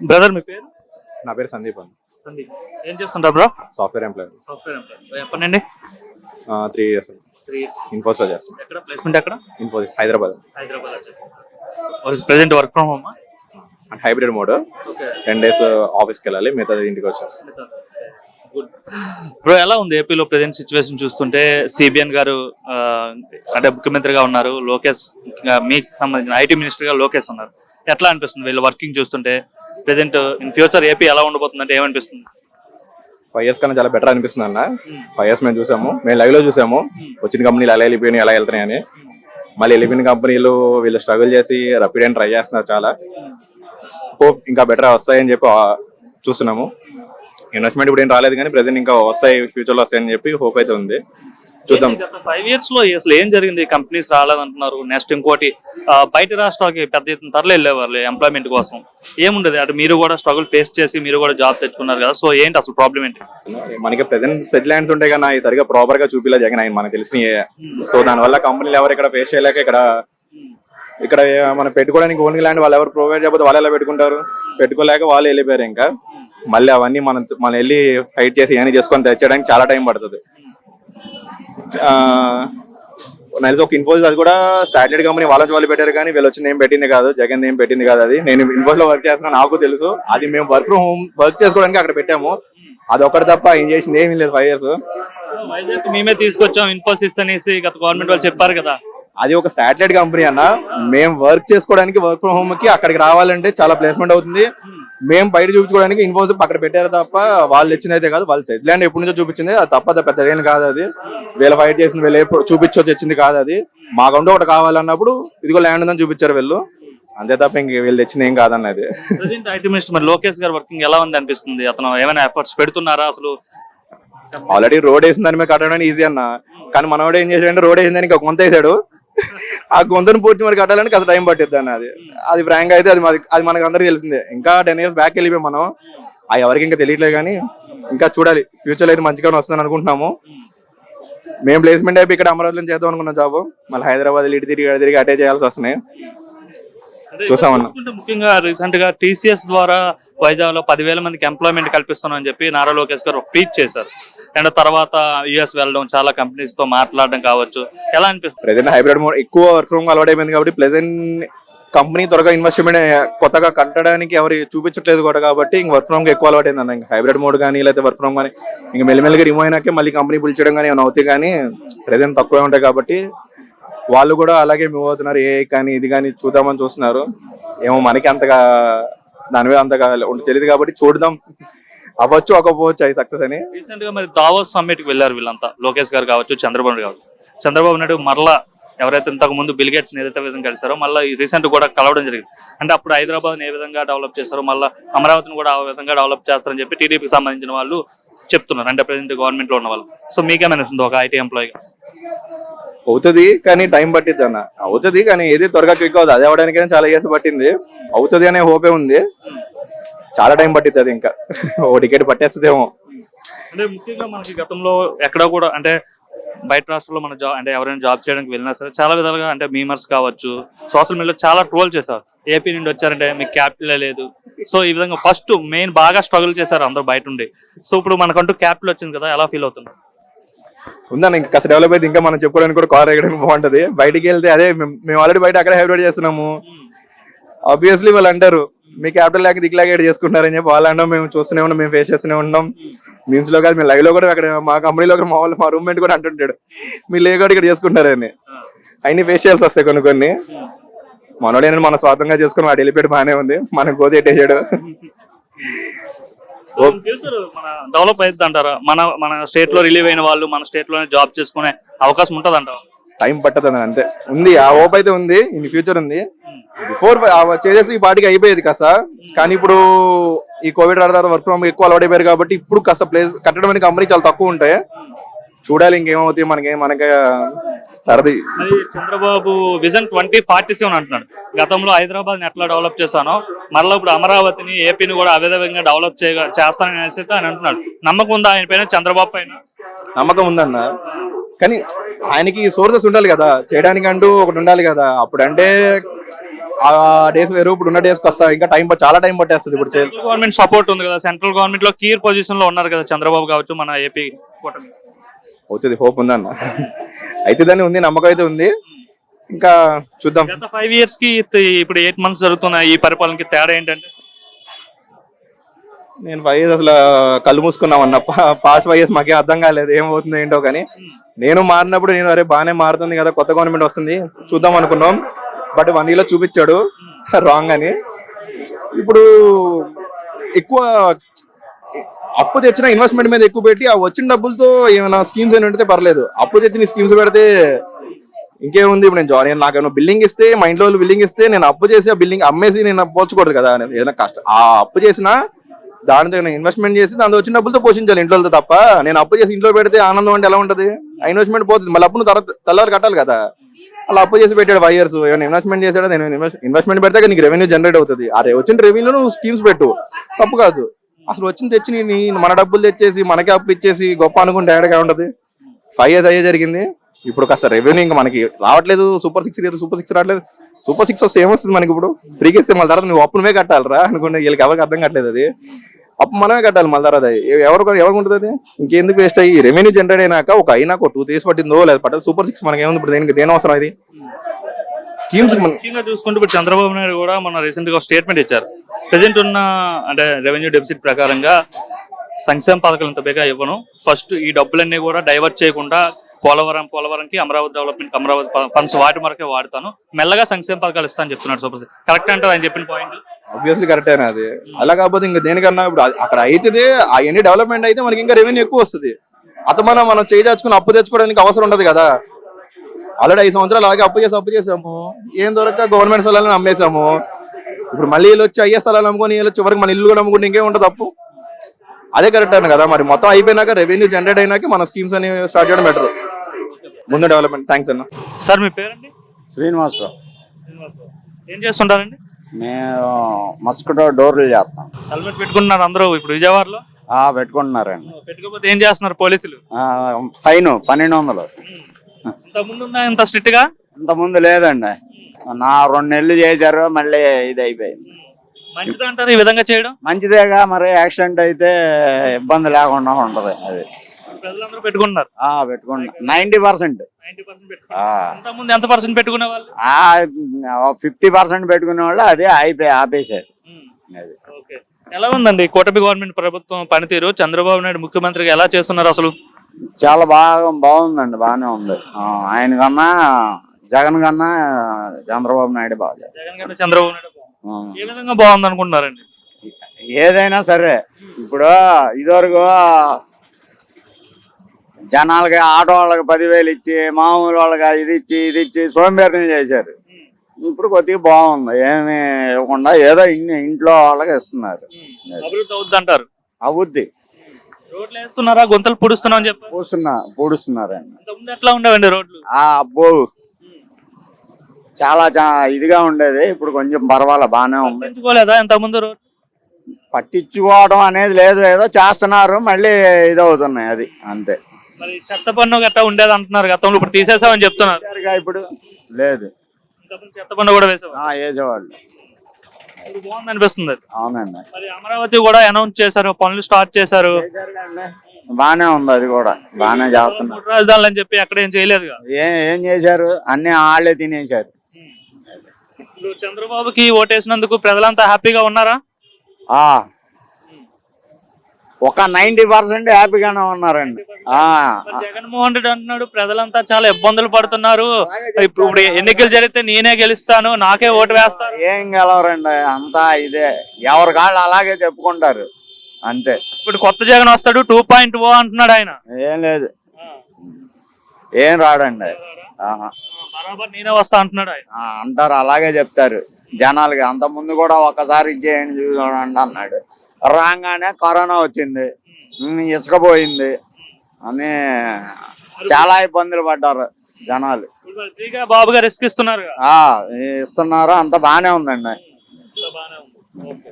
Brother మీ పేరు? నా పేరు సందీప్ అండి. సందీప్. ఏం చేస్తుంటారు bro? Software employee. Software employee. ఎప్పటి నుండి? త్రీ ఇయర్స్ త్రీ ఇయర్స్ ఇన్ఫోస్లో చేస్తాను ఎక్కడ? ప్లేస్మెంట్ ఎక్కడ? Infosys Hyderabad Hyderabad present work from home and hybrid mode okay. Ten days ఆఫీస్కి వెళ్ళాలి మిగతా ఇంటికి వచ్చేస్తాను బ్రో ఎలా ఉంది ఏపీలో ప్రెసెంట్ సిచ్యువేషన్ చూస్తుంటే? సిబిఎన్ గారు అంటే ముఖ్యమంత్రిగా ఉన్నారు. లోకేష్ ఇంకా మీకు సంబంధించిన ఐటీ మినిస్టర్గా లోకేష్ ఉన్నారు. ఎట్లా అనిపిస్తుంది వీళ్ళు వర్కింగ్ చూస్తుంటే? ప్రెసెంట్ ఇన్ ఫ్యూచర్ ఏపీ ఎలా ఉండబోతుంది అంటే ఏమనిపిస్తుంది? ఫైవ్ ఇయర్స్ కన్నా చాలా బెటర్ అనిపిస్తుంది అన్న. ఫైవ్ ఇయర్స్ మేము చూసాము. మేము లైవ్లో చూసాము. వచ్చిన కంపెనీలు ఎలా వెళ్ళిపోయినాయి ఎలా వెళ్తున్నాయని మళ్ళీ వెళ్ళిపోయిన కంపెనీలు వీళ్ళు స్ట్రగుల్ చేసి రపిడ్ అని ట్రై చేస్తున్నారు చాలా. హోప్ ఇంకా బెటర్ వస్తాయని చెప్పి చూస్తున్నాము. ఇన్వెస్ట్మెంట్ ఇప్పుడు ఏం రాలేదు కానీ ప్రెసెంట్ ఇంకా వస్తాయి ఫ్యూచర్లో వస్తాయని చెప్పి హోప్ అయితే ఉంది. చూద్దాం. ఫైవ్ ఇయర్స్లో అసలు ఏం జరిగింది? కంపెనీస్ రాలేదంటున్నారు. నెక్స్ట్ ఇంకోటి బయట రాష్ట్రాలకి పెద్ద ఎత్తున తరలి వెళ్ళేవాళ్ళు ఎంప్లాయ్మెంట్ కోసం. ఏముండదు? అటు మీరు కూడా స్ట్రగుల్ ఫేస్ చేసి మీరు కూడా జాబ్ తెచ్చుకున్నారు కదా. సో ఏంటి అసలు ప్రాబ్లం ఏంటి? మనకి ప్రెసెంట్ సెటిల్ ల్యాండ్స్ ఉంటాయి అవి సరిగా ప్రాపర్గా చూపిలే జగన్ ఆయన మనకు తెలిసిన సో దానివల్ల కంపెనీలు ఎవరు ఇక్కడ ఫేస్ చేయలేక ఇక్కడ ఇక్కడ మనం పెట్టుకోవడానికి ఓన్లీ ల్యాండ్ వాళ్ళు ఎవరు ప్రొవైడ్ చేయకపోతే వాళ్ళు ఎలా పెట్టుకుంటారు? పెట్టుకోలేక వాళ్ళు వెళ్ళిపోయారు ఇంకా. మళ్ళీ అవన్నీ మనం మనం వెళ్ళి ఫైట్ చేసి ఏమైనా చేసుకొని తెచ్చడానికి చాలా టైం పడుతుంది. తెలిసి ఒక ఇన్ఫోసిస్ అది కూడా సాటిలైట్ కంపెనీ వాళ్ళ వాళ్ళు పెట్టారు కానీ వీళ్ళు వచ్చింది ఏం పెట్టింది కాదు జగన్ ఏం పెట్టింది కాదు అది. నేను ఇన్ఫోస్లో వర్క్ చేస్తున్నా నాకు తెలుసు. అది మేము వర్క్ ఫ్రమ్ హోమ్ వర్క్ చేసుకోవడానికి అక్కడ పెట్టాము. అది ఒకటి తప్ప ఏం చేసింది ఏమీ లేదు ఫైవ్ ఇయర్స్ మేమే తీసుకొచ్చాం ఇన్ఫోసిస్ అనేసి గత గవర్నమెంట్ వాళ్ళు చెప్పారు కదా. అది ఒక సాటిలైట్ కంపెనీ అన్న. మేము వర్క్ చేసుకోవడానికి వర్క్ ఫ్రమ్ హోమ్కి అక్కడికి రావాలంటే చాలా ప్లేస్మెంట్ అవుతుంది. మేము బయట చూపించుకోవడానికి ఇన్ఫోసిస్ అక్కడ పెట్టారు తప్ప వాళ్ళు ఇచ్చింది అయితే కాదు వాళ్ళు సెటిల్ ల్యాండ్ ఎప్పటి నుంచో చూపించింది అది తప్ప అది పెద్ద ఏం కాదు అది. వీళ్ళు ఫైట్ చేసిన వీళ్ళు ఎప్పుడు చూపించొచ్చు వచ్చింది కాదు అది. మాకంటూ ఒకటి కావాలన్నప్పుడు ఇదిగో ల్యాండ్ ఉందని చూపించారు వీళ్ళు. అంతే తప్ప ఇంక వీళ్ళు తెచ్చింది ఏం కాదన్నది. ప్రజెంట్ ఐటీ మినిస్టర్ మరి లోకేష్ గారు వర్కింగ్ ఎలా ఉంది అనిపిస్తుంది? అతను ఏమైనా ఎఫర్ట్స్ పెడుతున్నారా అసలు? ఆల్రెడీ రోడ్ వేసిన దాని మీద కట్టడానికి ఈజీ అన్న. కానీ మనోడు ఏం చేసాడంటే రోడ్ వేసిన దానికి ఒక గుంత వేసాడు ఆ గొంతుని పూర్తి మరి కట్టాలని కాస్త టైం పట్టిద్ది అది. అది ఫ్రాంక్ అయితే అది అది మనకు అందరికీ తెలిసిందే. ఇంకా టెన్ ఇయర్స్ బ్యాక్ వెళ్ళిపోయాం మనం. ఆ ఎవరికి ఇంకా తెలియట్లేదు కానీ ఇంకా చూడాలి. ఫ్యూచర్ అయితే మంచిగానే వస్తుందని అనుకుంటున్నాము. మేము ప్లేస్మెంట్ అయిపోయి ఇక్కడ అమరావతిలో చేద్దాం అనుకున్న జాబ్ మళ్ళీ హైదరాబాద్ ఇటు తిరిగి తిరిగి అటే చేయాల్సి వస్తున్నాయి. చూసామన్నా. చూసుకుంటే ముఖ్యంగా రీసెంట్గా టీసీఎస్ ద్వారా వైజాగ్లో పదివేల మందికి ఎంప్లాయ్మెంట్ కల్పిస్తున్నాం అని చెప్పి నారా లోకేష్ గారు ట్వీట్ చేశారు. అండ్ తర్వాత యుఎస్ వెళ్ళడం చాలా కంపెనీస్తో మాట్లాడడం కావచ్చు. ఎలా అనిపిస్తుంది? ప్రెసెంట్ హైబ్రిడ్ మోడ్ ఎక్కువ వర్క్ ఫ్రమ్ అలవాటు అయిపోయింది కాబట్టి ప్రెసెంట్ కంపెనీ త్వరగా ఇన్వెస్ట్మెంట్ కొత్తగా కట్టడానికి ఎవరు చూపించట్లేదు కూడా కాబట్టి ఇంక వర్క్ ఫ్రమ్ ఎక్కువ అలవాటు అయింది ఇంకా హైబ్రిడ్ మోడ్ కానీ లేకపోతే వర్క్ ఫ్రమ్ కానీ ఇంకా మెల్లిమెల్లిగా రిమూవ్ అయినాకే మళ్ళీ కంపెనీ పిలిచడం కానీ ఏమైనా అవుతాయి కానీ ప్రెసెంట్ తక్కువే ఉంటాయి కాబట్టి వాళ్ళు కూడా అలాగే మూవ్ అవుతున్నారు. ఏ కానీ ఇది కానీ చూద్దామని చూస్తున్నారు. ఏమో మనకి అంతగా దాని మీద అంతగా తెలియదు కాబట్టి చూడదాం. అవ్వచ్చు అవ్వకపోవచ్చు అది సక్సెస్ అని. రీసెంట్గా మరి దావోస్ సమ్మిట్కి వెళ్ళారు వీళ్ళంతా. లోకేష్ గారు కావచ్చు చంద్రబాబు నాయుడు కావచ్చు. చంద్రబాబు నాయుడు మరలా ఎవరైతే ఇంతకు ముందు బిల్గేట్స్ ఏదైతే విధంగా కలిసారో మళ్ళీ రీసెంట్ కూడా కలవడం జరిగింది. అంటే అప్పుడు హైదరాబాద్ ఏ విధంగా డెవలప్ చేశారో మళ్ళీ అమరావతిని కూడా ఆ విధంగా డెవలప్ చేస్తారని చెప్పి టీడీపీకి సంబంధించిన వాళ్ళు చెప్తున్నారు. అంటే ప్రజెంట్ గవర్నమెంట్లో ఉన్న వాళ్ళు. సో మీకేమనిపిస్తుంది ఒక ఐటీ ఎంప్లాయీగా అవుతుంది కానీ టైం పట్టిద్ది అన్న. అవుతుంది కానీ ఏది త్వరగా క్విక్ అవుతుంది అది అవడానికైనా చాలా ఇయర్స్ పట్టింది. అవుతుంది అనే హోపే ఉంది. చాలా టైం పట్టిద్ది అది ఇంకా. ఓ టికెట్ పట్టేస్తుందేమో. అంటే ముఖ్యంగా మనకి గతంలో ఎక్కడ కూడా అంటే బయట రాష్ట్రంలో మన జాబ్ అంటే ఎవరైనా జాబ్ చేయడానికి వెళ్ళినా సరే చాలా విధాలుగా అంటే మీమర్స్ కావచ్చు సోషల్ మీడియాలో చాలా ట్రోల్ చేశారు. ఏపీ నుండి వచ్చారంటే మీకు క్యాపిటల్ లేదు. సో ఈ విధంగా ఫస్ట్ మెయిన్ బాగా స్ట్రగుల్ చేశారు అందరూ బయట ఉండి. సో ఇప్పుడు మనకంటూ క్యాపిటల్ వచ్చింది కదా ఎలా ఫీల్ అవుతున్నారు ఉందన్న ఇంకా కాస్త డెవలప్ అయితే ఇంకా మనం చెప్పుకోవడానికి కూడా కార్ ఎక్కడానికి బాగుంటది. బయటికి వెళ్తే అదే మేము- ఆల్రెడీ బయట అక్కడే హైబ్రిడ్ చేస్తున్నాము. ఆబ్వియస్లీ వాళ్ళు అంటారు మీ క్యాపిటల్ లేక దిక్కులాగా చేసుకుంటారని చెప్పి. వాళ్ళు అంటాం మేము చూస్తూనే ఉన్నాం మేము ఫేస్ చేస్తూనే ఉన్నాం. మీన్స్లో కాదు మేము లైవ్లో కూడా అక్కడ మా కంపెనీలో కూడా మా వాళ్ళు మా రూమ్మేట్ కూడా అంటుంటాడు మీరు లేకపోతే కూడా ఇక్కడ చేసుకుంటారని అన్ని ఫేస్ చేయాల్సి వస్తాయి కొన్ని కొన్ని. మనోడేనని మన స్వాతంగా చేసుకుని వాడు వెళ్ళిపోయాడు బాగానే ఉంది. మనం కోతి ఎట్టేసాడు. డెవలప్ అవుతుంది అంటారా మన మన స్టేట్లో రిలీవ్ అయిన వాళ్ళు మన స్టేట్లోనే జాబ్ చేసుకునే అవకాశం ఉంటుంది అంటారా టైం పట్టదు అని అంతే. ఉంది ఆ ఓప్ అయితే ఉంది ఇన్ ఫ్యూచర్ ఉంది. బిఫోర్ చేసేసి ఈ పాటికి అయిపోయేది కాస్త. కానీ ఇప్పుడు ఈ కోవిడ్ తర్వాత వర్క్ ఫ్రమ్ ఎక్కువ అలవాటు అయిపోయారు కాబట్టి ఇప్పుడు కాస్త ప్లేస్ కట్టడం అనే కంపెనీ చాలా తక్కువ ఉంటాయి చూడాలి ఇంకేమవుతాయి మనకి మనకి తరది. Chandrababu vision twenty forty seven అంటున్నాడు. గతంలో హైదరాబాద్ ఎట్లా డెవలప్ చేశానో మరలా ఇప్పుడు అమరావతిని ఏపీని కూడా అదే విధంగా డెవలప్ చేయ చేస్తానని అనేసి అయితే ఆయన అంటున్నాడు. నమ్మకం ఉందా ఆయన పైన చంద్రబాబు పైన? నమ్మకం ఉందన్న. కానీ ఆయనకి సోర్సెస్ ఉండాలి కదా. చేయడానికి అంటూ ఒకటి ఉండాలి కదా. అప్పుడంటే ఆ డేస్ వేరు ఇప్పుడు ఉన్న డేస్కి వస్తా. ఇంకా టైం చాలా టైం పట్టేస్తుంది ఇప్పుడు గవర్నమెంట్ సపోర్ట్ ఉంది కదా. సెంట్రల్ గవర్నమెంట్లో కీర్ పొజిషన్లో ఉన్నారు కదా చంద్రబాబు కావచ్చు మన ఏపీ కూటమి. అవుతుంది హోప్ ఉందన్న. అయితే దాన్ని ఉంది నమ్మకం అయితే ఉంది. ఇంకా చూద్దాం. గత ఫైవ్ ఇయర్స్కి ఇప్పుడు ఎయిట్ మంత్స్ జరుగుతున్న ఈ పరిపాలనకి తేడా ఏంటంటే? నేను ఫైవ్ ఇయర్స్ అసలు కళ్ళు మూసుకున్నాం అన్న. ఫైవ్ ఇయర్స్ మాకే అర్థం కాలేదు ఏమవుతుందో ఏంటో కానీ. నేను మారినప్పుడు నేను అరే బాగానే మారుతుంది కదా కొత్త గవర్నమెంట్ వస్తుంది చూద్దాం అనుకున్నాం. బట్ వన్ ఇయర్లో చూపించాడు. రాంగ్ అని. ఇప్పుడు ఎక్కువ అప్పు తెచ్చిన ఇన్వెస్ట్మెంట్ మీద ఎక్కువ పెట్టి ఆ వచ్చిన డబ్బులతో ఏమైనా స్కీమ్స్ అయినా పెడితే పర్లేదు. అప్పు తెచ్చిన స్కీమ్స్ పెడితే ఇంకేముంది? ఇప్పుడు నేను జాయిన్ నాకు ఏమైనా బిల్డింగ్ ఇస్తే మా ఇంట్లో వాళ్ళు బిల్డింగ్ ఇస్తే నేను అప్పు చేసి ఆ బిల్డింగ్ అమ్మేసి నేను పోల్చకూడదు కదా నేను ఏదైనా కష్టం ఆ అప్పు చేసిన దానితో నేను ఇన్వెస్ట్మెంట్ చేసి దాంతో వచ్చిన డబ్బులతో పోషించాలి ఇంట్లో తప్ప. నేను అప్పు చేసి ఇంట్లో పెడితే ఆనందం అంటే ఎలా ఉంటుంది? ఆ ఇన్వెస్ట్మెంట్ పోతుంది. మళ్ళీ అప్పును తర్వాత తెల్లవారు కట్టాలి కదా. అలా అప్పు చేసి పెట్టాడు ఫైవ్ ఇయర్స్ ఏమైనా ఇన్వెస్ట్మెంట్ చేసాడో నేను ఇన్వెస్ట్మెంట్ పెడితే నీకు రెవెన్యూ జనరేట్ అవుతుంది. ఆ వచ్చిన రెవెన్యూ నువ్వు స్కీమ్స్ పెట్టు. తప్పు కాదు. అసలు వచ్చింది తెచ్చి నేను మన డబ్బులు తెచ్చేసి మనకే అప్పు ఇచ్చేసి గొప్ప అనుకుంటే ఏడగా ఉంటది? ఫైవ్ ఇయర్స్ అయ్యే జరిగింది. ఇప్పుడు కాస్త రెవెన్యూ ఇంకా మనకి రావట్లేదు. సూపర్ సిక్స్ లేదు సూపర్ సిక్స్ రావట్లేదు. సూపర్ సిక్స్ వస్తే ఏమొస్తుంది మనకి ఇప్పుడు? త్రీ ఇస్తే మళ్ళీ తర్వాత నువ్వు అప్పునుమే కట్టాలిరా అనుకుంటే వీళ్ళకి ఎవరికి అర్థం కావట్లేదు అది. అప్పు మనమే కట్టాలి మళ్ళీ తర్వాత ఎవరు ఎవరికి ఉంటుంది అది? ఇంకెందుకు వేస్ట్ అయ్యి? రెవెన్యూ జనరేట్ అయినాక ఒక అయినా ఒక టూ డేస్ పట్టిందో లేదా పట్టదు సూపర్ సిక్స్ మనకి ఏముంది ఇప్పుడు దేనికి? దేని అవసరం అది? స్కీమ్స్ ముఖ్యంగా చూసుకుంటే ఇప్పుడు చంద్రబాబు నాయుడు కూడా మన రీసెంట్గా స్టేట్మెంట్ ఇచ్చారు. ప్రజెంట్ ఉన్న అంటే రెవెన్యూ డెఫిసిట్ ప్రకారంగా సంక్షేమ పథకాలు ఇంత బేగా ఇవ్వను. ఫస్ట్ ఈ డబ్బులన్నీ కూడా డైవర్ట్ చేయకుండా పోలవరం పోలవరంకి అమరావతి డెవలప్మెంట్ అమరావతి ఫండ్స్ వాటి వరకే వాడతాను. మెల్లగా సంక్షేమ పథకాలు ఇస్తాను చెప్తున్నాడు సూపర్ కరెక్ట్ అంటారు ఆయన చెప్పిన పాయింట్ ఆబ్వియస్లీ అయినా అది. అలా కాకపోతే ఇంకా దేనికన్నా ఇప్పుడు అక్కడ అయితే అవన్నీ డెవలప్మెంట్ అయితే మనకి ఇంకా రెవెన్యూ ఎక్కువ వస్తుంది. అత మనం చేయి దాచుకుని అప్పు తెచ్చుకోవడానికి అవసరం ఉండదు కదా. ఆల్రెడీ ఐదు సంవత్సరాలు అలాగే అప్పు చేసి అప్పు చేసాము. ఏం దొరక గవర్నమెంట్ స్థలాలను అమ్మేసాము. ఇప్పుడు మళ్ళీ వీళ్ళు వచ్చి అయ్యే స్థలాలు అమ్ముకొని వీళ్ళు చివరికి మన ఇల్లు కూడా అమ్ముకుంటే ఇంకేం ఉంటుంది అప్పు. అదే కరెక్ట్ అన్న కదా మరి. మొత్తం అయిపోయినాక రెవెన్యూ జనరేట్ అయినాక మన స్కీమ్స్ అని స్టార్ట్ చేయడం బెటర్ ముందు డెవలప్మెంట్ థ్యాంక్స్ అన్న. సార్ మీ పేరండి? శ్రీనివాసరావు. ఏం చేస్తుంటారండి? మేము మస్కిటో డోర్లు చేస్తాం. హెల్మెట్ పెట్టుకుంటున్నారు అందరూ ఇప్పుడు విజయవాడలో? ఆ, పెట్టుకుంటున్నారండి. పెట్టుకోకపోతే ఏం చేస్తున్నారు పోలీసులు? ఆ, ఫైన్ పన్నెండు వందలు. ఇంత ముందు ఉందా ఇంత స్ట్రిక్ట్గా ఇంత ముందు లేదండి. నా రెండు నెలలు చేశారు మళ్ళీ ఇది అయిపోయింది. మంచిది అంటారు ఈ విధంగా చేయడం? మంచిదేగా మరి యాక్సిడెంట్ అయితే ఇబ్బంది లేకుండా ఉంటది అది. ప్రజలందరూ ఆ నైన్టీ పర్సెంట్. పర్సెంట్ ఇంత ముందు ఎంత పర్సెంట్ పెట్టుకునే వాళ్ళు? ఫిఫ్టీ పర్సెంట్ పెట్టుకునే వాళ్ళు అదే అయిపోయి ఆపేశారు. అది. ఓకే. ఎలా ఉందండి కూటమి గవర్నమెంట్ ప్రభుత్వం పనితీరు? చంద్రబాబు నాయుడు ముఖ్యమంత్రిగా ఎలా చేస్తున్నారు అసలు? చాలా బాగా బాగుందండి బాగానే ఉంది. ఆ, ఆయన కన్నా జగన్ కన్నా చంద్రబాబు నాయుడు బాగా చేశారు. జగన్ గారు చంద్రబాబు నాయుడు. ఏ విధంగా బాగుంది అనుకుంటున్నారండి ఏదైనా సరే. ఇప్పుడు ఇదివరకు జనాలకి ఆటో వాళ్ళకి పదివేలు ఇచ్చి మామూలు వాళ్ళకి ఇది ఇచ్చి ఇది ఇచ్చి సోంబేరిని చేశారు. ఇప్పుడు కొద్దిగా బాగుంది. ఏమి ఇవ్వకుండా ఏదో ఇన్ని- ఇంట్లో వాళ్ళకి ఇస్తున్నారు. అభివృద్ధి అవుద్ది. రోడ్లు వేస్తున్నారా? గుంతలు పుడుస్తున్నాం అని చెప్పారు. పూస్తున్నా పూడుస్తున్నారండి. ఎట్లా ఉండేవండి రోడ్లు? ఆ అబ్బో చాలా చా ఇదిగా ఉండేది. ఇప్పుడు కొంచెం పర్వాలే బాగానే ఉంది. పట్టించుకోలేదా ఇంత ముందు పట్టించుకోవడం అనేది లేదు ఏదో చేస్తున్నారు మళ్ళీ ఇది అవుతున్నాయి అది అంతే. మరి చెత్త పన్ను గట్టా ఉండేది అంటున్నారు గతంలో ఇప్పుడు తీసేసామని చెప్తున్నారు. సరిగా ఇప్పుడు లేదు. ఇంతకుముందు చెత్త పన్ను కూడా వేసాం ఆ ఇప్పుడు బాగుంది అనిపిస్తుంది అది. అవునండి. మరి అమరావతి కూడా అనౌన్స్ చేశారు పనులు స్టార్ట్ చేశారు. బానే ఉంది అది కూడా బానే చేస్తున్నారు. మూడు రాజధానులు అని చెప్పి అక్కడ ఏం చేయలేదుగా? ఏం ఏం చేశారు? అన్ని వాళ్ళే తినేశారు. ఇప్పుడు చంద్రబాబుకి ఓటేసినందుకు ప్రజలంతా హ్యాపీగా ఉన్నారా? ఆ. ఒక నైన్టీ పర్సెంట్ హ్యాపీగానే ఉన్నారండి. ఆ. జగన్మోహన్ రెడ్డి అంటున్నాడు ప్రజలంతా చాలా ఇబ్బందులు పడుతున్నారు. ఇప్పుడు ఎన్నికలు జరిగితే నేనే గెలుస్తాను నాకే ఓటు వేస్తారు. ఏం గెలవరండి అంతా ఇదే. ఎవరి కాళ్ళు అలాగే చెప్పుకుంటారు. అంతే. ఇప్పుడు కొత్త జగన్ వస్తాడు టూ పాయింట్ ఓ అంటున్నాడు ఆయన. ఏం లేదు. ఏం రాడండి. ఆహా. బరాబర్ నేనే వస్తా అంటున్నాడు ఆయన. ఆ, అంటారు అలాగే చెప్తారు. జనాలకి అంత ముందు కూడా ఒకసారి ఇచ్చేయండి చూడండి అన్నాడు. రాగానే కరోనా వచ్చింది. ఉమ్, ఇసుక పోయింది అని చాలా ఇబ్బందులు పడ్డారు జనాలు. ఇప్పుడు మరి ఫ్రీగా బాబు గారు రిస్క్ ఇస్తున్నారు ఆ ఇస్తున్నారు? అంత బానే ఉందండి. బాగానే ఉంది. ఓకే.